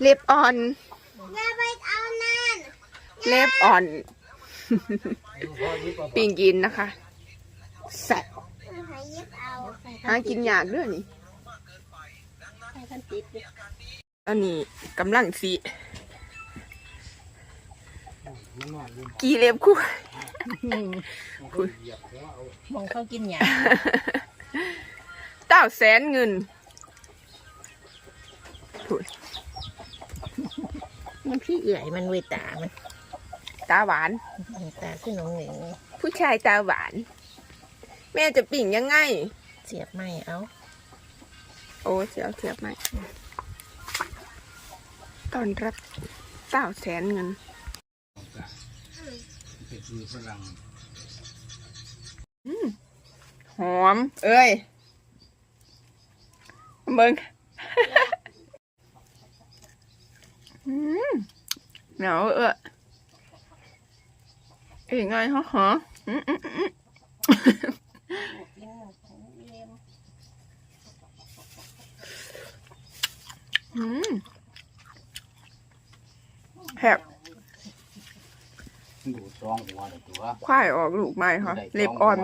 เล็บอ่อน อย่าไปเอานั่นเล็บอ่อน ปิงกินนะคะแสบหายิบเอาหากินยากเด้วยนี่ให้ท่านติดอยู่อันนี้กำลังสีกี่เล็บคู่มองเขากินหยาเต้าแสนเงิน มันพี่เอื่อยมันเวตามันตาหวาน ตาขึ้นหนองเหน่งผู้ชายตาหวาน แม่จะปิ่งยังไง เสียบไม่เอา โอ้เสียวเสียบไหมตอนรับเต้าแสนเงินเป็ดมีฝรั่งหอม เอ้ยเบิง อืม เหนียวเอออ้ยไงฮะฮะอืมอืมแหบดูซองหัวเลยตัวควายออกลูกไม้ค่ะ เล็บอ่อน